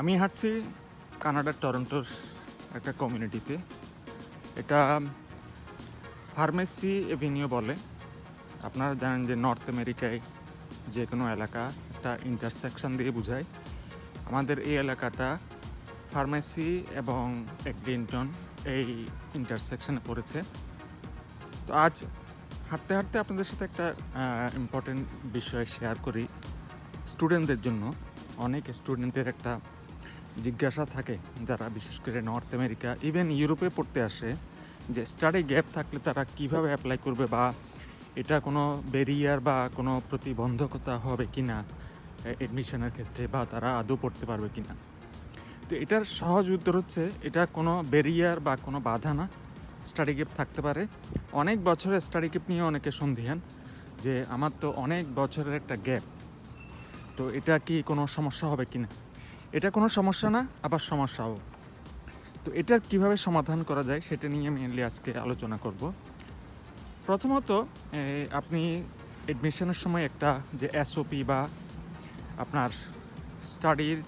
আমি হাঁটছি কানাডার টরন্টোর একটা কমিউনিটিতে। এটা ফার্মেসি এভিনিউ বলে। আপনারা জানেন যে নর্থ আমেরিকায় যে কোনো এলাকা একটা ইন্টারসেকশন দিয়ে বোঝায়। আমাদের এই এলাকাটা ফার্মেসি এবং একলিন্টন এই ইন্টারসেকশনে পড়েছে। তো আজ হাঁটতে হাঁটতে আপনাদের সাথে একটা ইম্পর্টেন্ট বিষয় শেয়ার করি। স্টুডেন্টদের জন্য, অনেক স্টুডেন্টের একটা জিজ্ঞাসা থাকে যারা বিশেষ করে নর্থ আমেরিকা, ইভেন ইউরোপে পড়তে আসে যে স্টাডি গ্যাপ থাকলে তারা কীভাবে অ্যাপ্লাই করবে বা এটা কোনো ব্যারিয়ার বা কোনো প্রতিবন্ধকতা হবে কি না অ্যাডমিশনের ক্ষেত্রে বা তারা আদৌ পড়তে পারবে কি না তো এটার সহজ উত্তর হচ্ছে এটা কোনো ব্যারিয়ার বা কোনো বাধা না স্টাডি গ্যাপ থাকতে পারে। অনেক বছরের স্টাডি গ্যাপ নিয়ে অনেকে সন্ধিহান যে আমার তো অনেক বছরের একটা গ্যাপ তো এটা কি কোনো সমস্যা হবে কি না এটা কোনো সমস্যা না, আবার সমস্যাও। তো এটার কীভাবে সমাধান করা যায় সেটা নিয়ে মেনলি আজকে আলোচনা করব। প্রথমত আপনি এডমিশনের সময় একটা যে এসওপি বা আপনার স্টাডির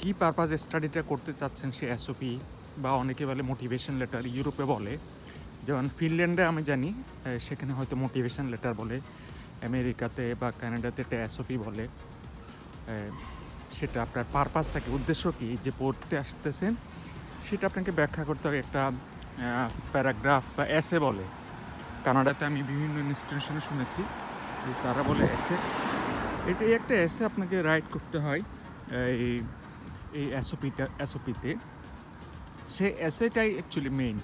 কি পারপাজে স্টাডিটা করতে চাচ্ছেন সে এসওপি বা অনেকে বলে মোটিভেশন লেটার ইউরোপে বলে। যেমন ফিনল্যান্ডে আমি জানি সেখানে হয়তো মোটিভেশন লেটার বলে। আমেরিকাতে বা কানাডাতে একটা এসওপি বলে। সেটা আপনার পারপাসটাকে উদ্দেশ্য কি? যে পড়তে আসতেছেন, সেটা আপনাকে ব্যাখ্যা করতে হবে একটা প্যারাগ্রাফ বা এসে বলে। কানাডাতে আমি বিভিন্ন ইনস্টিটিউশনে শুনেছি তারা বলে এসে এটাই একটা এসে আপনাকে রাইট করতে হয়, এই এই এসওপিটা এসওপিতে সে এসেটাই অ্যাকচুয়ালি মেইন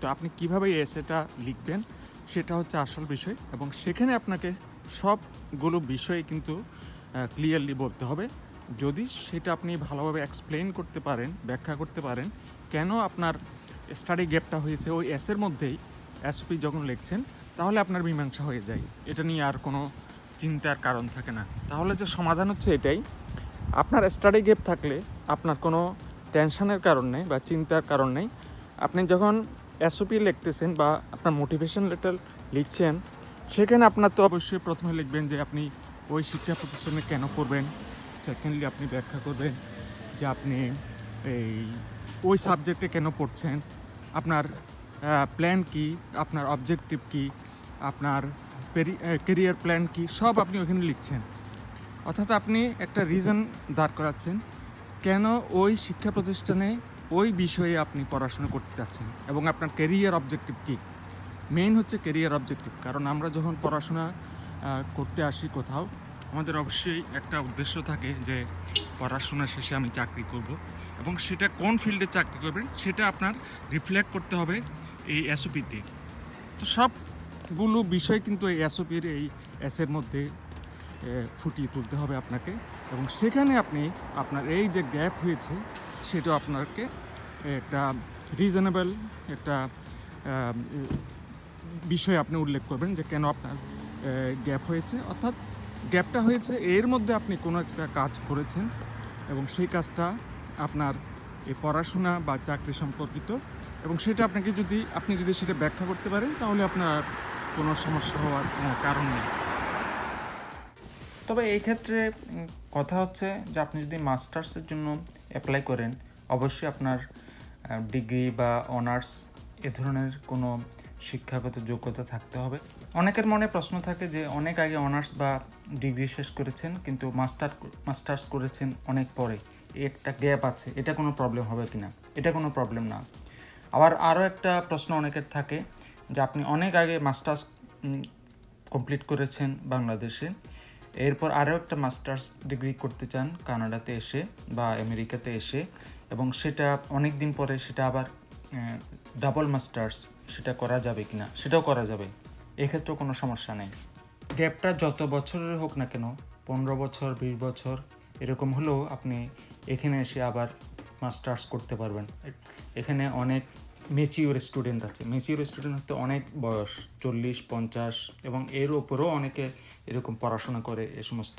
তো। আপনি কীভাবে এই এসেটা লিখবেন, সেটা হচ্ছে আসল বিষয়। এবং সেখানে আপনাকে সবগুলো বিষয় কিন্তু ক্লিয়ারলি বলতে হবে। যদি সেটা আপনি ভালোভাবে এক্সপ্লেন করতে পারেন, ব্যাখ্যা করতে পারেন, কেন আপনার স্টাডি গ্যাপটা হয়েছে ওই এসের মধ্যেই এসপি যখন লিখছেন, তাহলে আপনার মীমাংসা হয়ে যায়। এটা নিয়ে আর কোনো চিন্তার কারণ থাকে না। তাহলে যে সমাধান হচ্ছে এটাই, আপনার স্টাডি গ্যাপ থাকলে আপনার কোনো টেনশনের কারণ নেই বা চিন্তার কারণ নেই। আপনি যখন এসওপি লিখতেছেন বা আপনার মোটিভেশন লেটার লিখছেন, সেখানে আপনার তো অবশ্যই প্রথমে লিখবেন যে আপনি ওই শিক্ষা প্রতিষ্ঠানে কেন করবেন সেকেন্ডলি আপনি ব্যাখ্যা করবেন যে আপনি এই ওই সাবজেক্টে কেন পড়ছেন? আপনার প্ল্যান কি? আপনার অবজেক্টিভ কি? আপনার কেরিয়ার প্ল্যান কি? সব আপনি ওখানে লিখছেন। অর্থাৎ আপনি একটা রিজন দাঁড় করাচ্ছেন কেন ওই শিক্ষা প্রতিষ্ঠানে ওই বিষয়ে আপনি পড়াশোনা করতে চাচ্ছেন এবং আপনার কেরিয়ার অবজেক্টিভ কী? মেইন হচ্ছে কেরিয়ার অবজেক্টিভ কারণ আমরা যখন পড়াশোনা করতে আসি কোথাও আমাদের অবশ্যই একটা উদ্দেশ্য থাকে যে পড়াশোনা শেষে আমি চাকরি করব এবং সেটা কোন ফিল্ডে চাকরি করবেন সেটা আপনার রিফ্লেক্ট করতে হবে এই এসওপিতে তো। সবগুলো বিষয় কিন্তু এই এসওপির এই এসের মধ্যে ফুটিয়ে তুলতে হবে আপনাকে এবং সেখানে আপনি আপনার এই যে গ্যাপ হয়েছে সেটা আপনাকে একটা রিজনেবল একটা বিষয় আপনি উল্লেখ করবেন যে কেন আপনার গ্যাপ হয়েছে। অর্থাৎ গ্যাপটা হয়েছে, এর মধ্যে আপনি কোনো একটা কাজ করেছেন এবং সেই কাজটা আপনার এই পড়াশোনা বা চাকরি সম্পর্কিত এবং সেটা আপনাকে যদি, আপনি যদি সেটা ব্যাখ্যা করতে পারেন, তাহলে আপনার কোনো সমস্যা হওয়ার কারণ নেই। তবে এই ক্ষেত্রে কথা হচ্ছে যে আপনি যদি মাস্টার্সের জন্য অ্যাপ্লাই করেন, অবশ্যই আপনার ডিগ্রি বা অনার্স এ ধরনের কোনো শিক্ষাগত যোগ্যতা থাকতে হবে। অনেকের মনে প্রশ্ন থাকে যে অনেক আগে অনার্স বা ডিগ্রি শেষ করেছেন, কিন্তু মাস্টার মাস্টার্স করেছেন অনেক পরে। একটা গ্যাপ আছে, এটা কোনো প্রবলেম হবে কি না এটা কোনো প্রবলেম না। আবার আরও একটা প্রশ্ন অনেকের থাকে যে আপনি অনেক আগে মাস্টার্স কমপ্লিট করেছেন বাংলাদেশে, এরপর আরও একটা মাস্টার্স ডিগ্রি করতে চান কানাডাতে এসে বা আমেরিকাতে এসে, এবং সেটা অনেক দিন পরে সেটা আবার ডাবল মাস্টার্স, সেটা করা যাবে কিনা? সেটাও করা যাবে। এক্ষেত্রেও কোনো সমস্যা নেই। গ্যাপটা যত বছরের হোক না কেন, পনেরো বছর, বিশ বছর, এরকম হলেও আপনি এখানে এসে আবার মাস্টার্স করতে পারবেন। এখানে অনেক মেচিওর স্টুডেন্ট আছে। মেচিওর স্টুডেন্ট হতে অনেক বয়স, চল্লিশ, পঞ্চাশ, এবং এর ওপরও অনেকে এরকম পড়াশোনা করে এ সমস্ত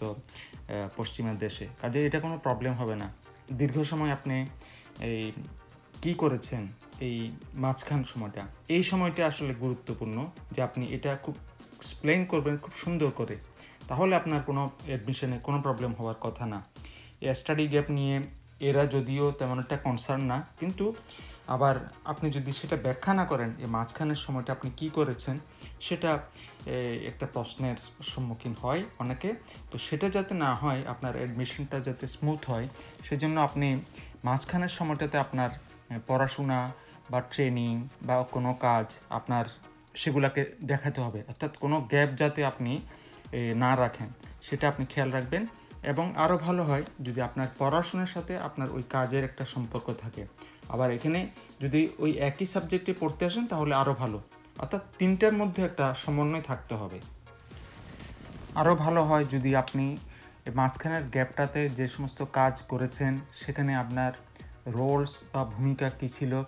পশ্চিমের দেশে। কাজে এটা কোনো প্রবলেম হবে না। দীর্ঘ সময় আপনি এই কী করেছেন এই মাঝখান সময়টা। এই সময়টা আসলে গুরুত্বপূর্ণ যে আপনি এটা খুব এক্সপ্লেন করবেন খুব সুন্দর করে। তাহলে আপনার কোনো অ্যাডমিশনে কোনো প্রবলেম হওয়ার কথা না। স্টাডি গ্যাপ নিয়ে এরা যদিও তেমন একটা কনসার্ন না, কিন্তু আবার আপনি যদি সেটা ব্যাখ্যা না করেন, এই মাঝখানের সময়টা আপনি কি করেছেন, সেটা একটা প্রশ্নের সম্মুখীন হয় অনেকে। তো সেটা যাতে না হয়, আপনার অ্যাডমিশনটা যাতে স্মুথ হয়, সেজন্য আপনি মাঝখানের সময়টাতে আপনার পড়াশোনা বা ট্রেনিং বা কোনো কাজ আপনার সেগুলোকে দেখাতে হবে। অর্থাৎ কোনো গ্যাপ যাতে আপনি না রাখেন, সেটা আপনি খেয়াল রাখবেন। এবং আরও ভালো হয় যদি আপনার পড়াশোনার সাথে আপনার ওই কাজের একটা সম্পর্ক থাকে। আবার এখানে যদি ওই একই সাবজেক্টে পড়তে আসেন তাহলে আরও ভালো। অর্থাৎ তিনটার মধ্যে একটা সমন্বয় থাকতে হবে। আরও ভালো হয় যদি আপনি মাঝখানের গ্যাপটাতে যে সমস্ত কাজ করেছেন, সেখানে আপনার রোলস বা ভূমিকা কী ছিল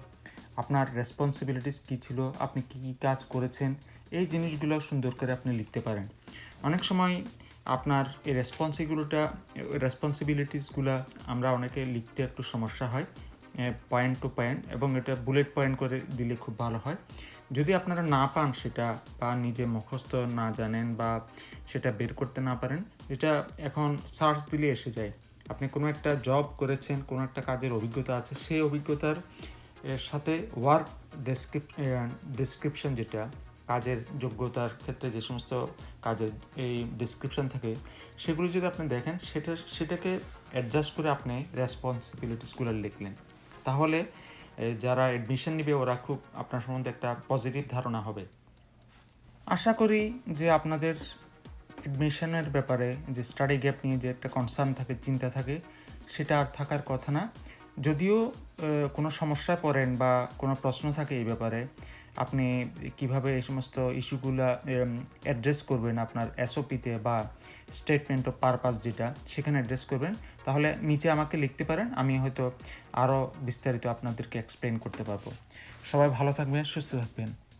আপনার রেসপন্সিবিলিটিস কী ছিল, আপনি কী কী কাজ করেছেন, এই জিনিসগুলো সুন্দর করে আপনি লিখতে পারেন। অনেক সময় আপনার এই রেসপন্সিবিলিটা রেসপন্সিবিলিটিসগুলো আমরা অনেকে লিখতে একটু সমস্যা হয় পয়েন্ট টু পয়েন্ট এবং এটা বুলেট পয়েন্ট করে দিলে খুব ভালো হয়। যদি আপনারা না পান সেটা বা নিজে মুখস্থ না জানেন বা সেটা বের করতে না পারেন, এটা এখন সার্চ দিলে এসে যায়। আপনি কোনো একটা জব করেছেন, কোনো একটা কাজের অভিজ্ঞতা আছে, সেই অভিজ্ঞতার এর সাথে ওয়ার্ক ডেসক্রিপ ডেসক্রিপশন যেটা, কাজের যোগ্যতার ক্ষেত্রে যে সমস্ত কাজের এই ডিসক্রিপশন থাকে, সেগুলো যদি আপনি দেখেন, সেটা, সেটাকে অ্যাডজাস্ট করে আপনি রেসপন্সিবিলিটিসগুলো লিখলেন। তাহলে যারা অ্যাডমিশন নেবে, ওরা খুব আপনার সম্বন্ধে একটা পজিটিভ ধারণা হবে। আশা করি যে আপনাদের অ্যাডমিশনের ব্যাপারে যে স্টাডি গ্যাপ নিয়ে যে একটা কনসার্ন থাকে, চিন্তা থাকে, সেটা আর থাকার কথা না। যদিও কোনো সমস্যা পড়েন বা কোনো প্রশ্ন থাকে এই ব্যাপারে, আপনি কীভাবে এই সমস্ত ইস্যুগুলো অ্যাড্রেস করবেন আপনার এসওপিতে বা স্টেটমেন্ট অফ পারপাস যেটা, সেখানে অ্যাড্রেস করবেন। তাহলে নিচে আমাকে লিখতে পারেন, আমি হয়তো আরও বিস্তারিত আপনাদেরকে এক্সপ্লেন করতে পারব। সবাই ভালো থাকবেন, সুস্থ থাকবেন।